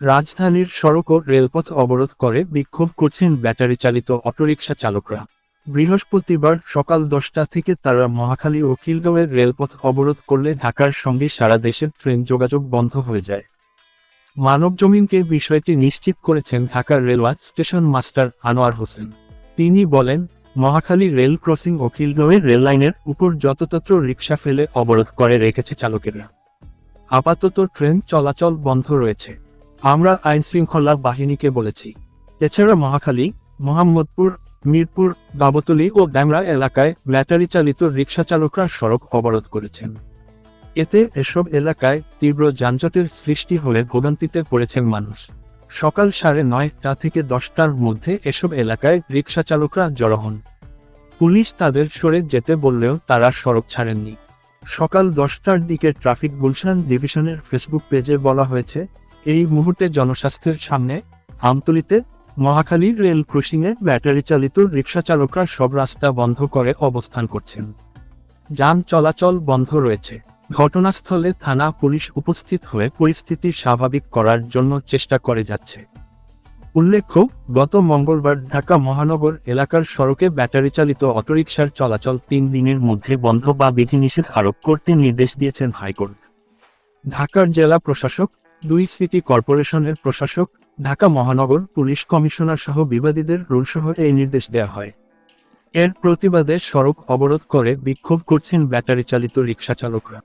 রাজধানীর সড়ক ও রেলপথ অবরোধ করে বিক্ষোভ করছেন ব্যাটারি চালিত অটোরিকশা চালকরা। বৃহস্পতিবার সকাল দশটা থেকে তারা মহাখালী ও খিলগাঁওয়ের রেলপথ অবরোধ করলে ঢাকার সঙ্গে সারা দেশের ট্রেন যোগাযোগ বন্ধ হয়ে যায়। মানবজমিনকে বিষয়টি নিশ্চিত করেছেন ঢাকার railway station master Anwar Hossain. তিনি বলেন, মহাখালী রেল ক্রসিং ও খিলগাঁওয়ের রেল লাইনের উপর যততত্র রিক্সা ফেলে অবরোধ করে রেখেছে চালকেরা। আপাতত ট্রেন চলাচল বন্ধ রয়েছে। আমরা আইন শৃঙ্খলা বাহিনীকে বলেছি। এছাড়া মহাখালী, মোহাম্মদপুর, মিরপুর, গাবতলী ও ড্যামরা এলাকায় ব্যাটারি চালিত রিক্সা চালকরা সড়ক অবরোধ করেছেন। এতে এসব এলাকায় তীব্র যানজটের সৃষ্টি হলে ভোগান্তিতে পড়েছেন মানুষ। সকাল সাড়ে নয়টা থেকে দশটার মধ্যে এসব এলাকায় রিক্সা চালকরা জড়ো হন। পুলিশ তাদের সরে যেতে বললেও তারা সড়ক ছাড়েননি। সকাল দশটার দিকে ট্রাফিক গুলশান ডিভিশনের ফেসবুক পেজে বলা হয়েছে এই মুহূর্তে জনস্বাস্থ্যের সামনে আমতলিতে মহাখালী রেল ক্রসিংয়ে ব্যাটারি চালিত রিক্সা চালকরা সব রাস্তা বন্ধ করে অবস্থান করছেন। যান চলাচল বন্ধ রয়েছে। ঘটনাস্থলে থানা পুলিশ উপস্থিত হয়ে পরিস্থিতি স্বাভাবিক করার জন্য চেষ্টা করে যাচ্ছে। উল্লেখ্য, গত মঙ্গলবার ঢাকা মহানগর এলাকার সড়কে ব্যাটারি চালিত অটোরিকশার চলাচল তিন দিনের মধ্যে বন্ধ বা বিধিনিষেধ আরোপ করতে নির্দেশ দিয়েছেন হাইকোর্ট। ঢাকার জেলা প্রশাসক দুই সিটি কর্পোরেশনের প্রশাসক, ঢাকা মহানগর পুলিশ কমিশনার সহ বিবাদীদের রুলসহ এই নির্দেশ দেওয়া হয়। এর প্রতিবাদে সড়ক অবরোধ করে বিক্ষোভ করছেন ব্যাটারি চালিত রিক্সা চালকরা